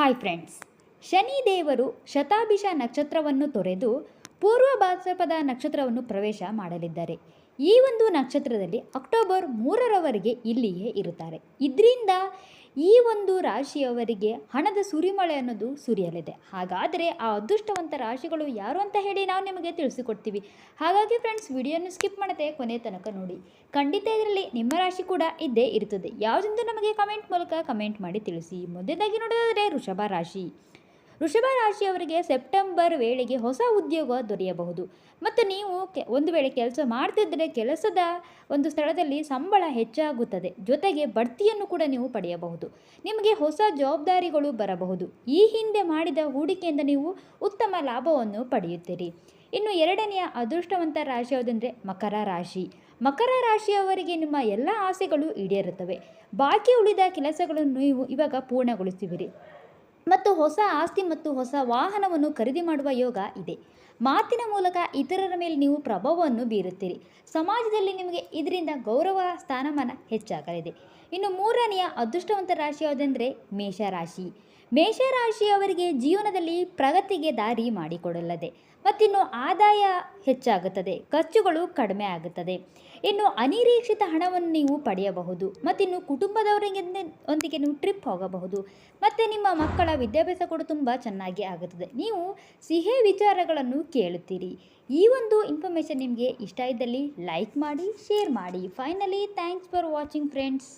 Hi friends Shani ದೇವರು ಶತಾಭಿಷ ನಕ್ಷತ್ರವನ್ನು ತೊರೆದು ಪೂರ್ವ ಭಾದ್ರಪದ ನಕ್ಷತ್ರವನ್ನು ಪ್ರವೇಶ ಮಾಡಲಿದ್ದಾರೆ. ಈ ಒಂದು ನಕ್ಷತ್ರದಲ್ಲಿ ಅಕ್ಟೋಬರ್ ಮೂರರವರೆಗೆ ಇಲ್ಲಿಯೇ ಇರುತ್ತಾರೆ. ಇದರಿಂದ ಈ ಒಂದು ರಾಶಿಯವರಿಗೆ ಹಣದ ಸುರಿಮಳೆ ಅನ್ನೋದು ಸುರಿಯಲಿದೆ. ಹಾಗಾದರೆ ಆ ಅದೃಷ್ಟವಂತ ರಾಶಿಗಳು ಯಾರು ಅಂತ ಹೇಳಿ ನಾವು ನಿಮಗೆ ತಿಳಿಸಿಕೊಡ್ತೀವಿ. ಹಾಗಾಗಿ ಫ್ರೆಂಡ್ಸ್ ವಿಡಿಯೋನ ಸ್ಕಿಪ್ ಮಾಡದೆ ಕೊನೆ ತನಕ ನೋಡಿ. ಖಂಡಿತ ಇದರಲ್ಲಿ ನಿಮ್ಮ ರಾಶಿ ಕೂಡ ಇದ್ದೇ ಇರುತ್ತದೆ ಯಾವುದೆಂದು ನಮಗೆ ಕಮೆಂಟ್ ಮೂಲಕ ಕಮೆಂಟ್ ಮಾಡಿ ತಿಳಿಸಿ. ಮೊದಲದಾಗಿ ನೋಡೋದಾದರೆ ವೃಷಭ ರಾಶಿ. ವೃಷಭ ರಾಶಿಯವರಿಗೆ ಸೆಪ್ಟೆಂಬರ್ ವೇಳೆಗೆ ಹೊಸ ಉದ್ಯೋಗ ದೊರೆಯಬಹುದು. ಮತ್ತು ನೀವು ಕೆ, ಒಂದು ವೇಳೆ ಕೆಲಸ ಮಾಡ್ತಿದ್ದರೆ ಕೆಲಸದ ಒಂದು ಸ್ಥಳದಲ್ಲಿ ಸಂಬಳ ಹೆಚ್ಚಾಗುತ್ತದೆ. ಜೊತೆಗೆ ಬಡ್ತಿಯನ್ನು ಕೂಡ ನೀವು ಪಡೆಯಬಹುದು. ನಿಮಗೆ ಹೊಸ ಜವಾಬ್ದಾರಿಗಳು ಬರಬಹುದು. ಈ ಹಿಂದೆ ಮಾಡಿದ ಹೂಡಿಕೆಯಿಂದ ನೀವು ಉತ್ತಮ ಲಾಭವನ್ನು ಪಡೆಯುತ್ತೀರಿ. ಇನ್ನು ಎರಡನೆಯ ಅದೃಷ್ಟವಂತ ರಾಶಿ ಯಾವುದೆಂದರೆ ಮಕರ ರಾಶಿ. ಮಕರ ರಾಶಿಯವರಿಗೆ ನಿಮ್ಮ ಎಲ್ಲ ಆಸೆಗಳು ಈಡೇರುತ್ತವೆ. ಬಾಕಿ ಉಳಿದ ಕೆಲಸಗಳನ್ನು ನೀವು ಇವಾಗ ಪೂರ್ಣಗೊಳಿಸುವಿರಿ. ಮತ್ತು ಹೊಸ ಆಸ್ತಿ ಮತ್ತು ಹೊಸ ವಾಹನವನ್ನು ಖರೀದಿ ಮಾಡುವ ಯೋಗ ಇದೆ. ಮಾತಿನ ಮೂಲಕ ಇತರರ ಮೇಲೆ ನೀವು ಪ್ರಭಾವವನ್ನು ಬೀರುತ್ತೀರಿ. ಸಮಾಜದಲ್ಲಿ ನಿಮಗೆ ಇದರಿಂದ ಗೌರವ, ಸ್ಥಾನಮಾನ ಹೆಚ್ಚಾಗಲಿದೆ. ಇನ್ನು ಮೂರನೆಯ ಅದೃಷ್ಟವಂತ ರಾಶಿ ಯಾವುದೆಂದರೆ ಮೇಷರಾಶಿ ಮೇಷರಾಶಿಯವರಿಗೆ ಜೀವನದಲ್ಲಿ ಪ್ರಗತಿಗೆ ದಾರಿ ಮಾಡಿಕೊಡಲ್ಲದೆ, ಮತ್ತಿನ್ನು ಆದಾಯ ಹೆಚ್ಚಾಗುತ್ತದೆ, ಖರ್ಚುಗಳು ಕಡಿಮೆ ಆಗುತ್ತದೆ. ಇನ್ನು ಅನಿರೀಕ್ಷಿತ ಹಣವನ್ನು ನೀವು ಪಡೆಯಬಹುದು, ಮತ್ತಿನ್ನು ಕುಟುಂಬದವರಿಗೆ ಒಂದಿಗೆ ನೀವು ಟ್ರಿಪ್ ಹೋಗಬಹುದು, ಮತ್ತು ನಿಮ್ಮ ಮಕ್ಕಳ ವಿದ್ಯಾಭ್ಯಾಸ ಕೂಡ ತುಂಬ ಚೆನ್ನಾಗಿ ಆಗುತ್ತದೆ. ನೀವು ಸಿಹಿ ವಿಚಾರಗಳನ್ನು ಕೇಳುತ್ತೀರಿ. ಈ ಒಂದು ಇನ್ಫಾರ್ಮೇಷನ್ ನಿಮಗೆ ಇಷ್ಟ ಇದ್ದಲ್ಲಿ ಲೈಕ್ ಮಾಡಿ ಶೇರ್ ಮಾಡಿ. Finally thanks for watching friends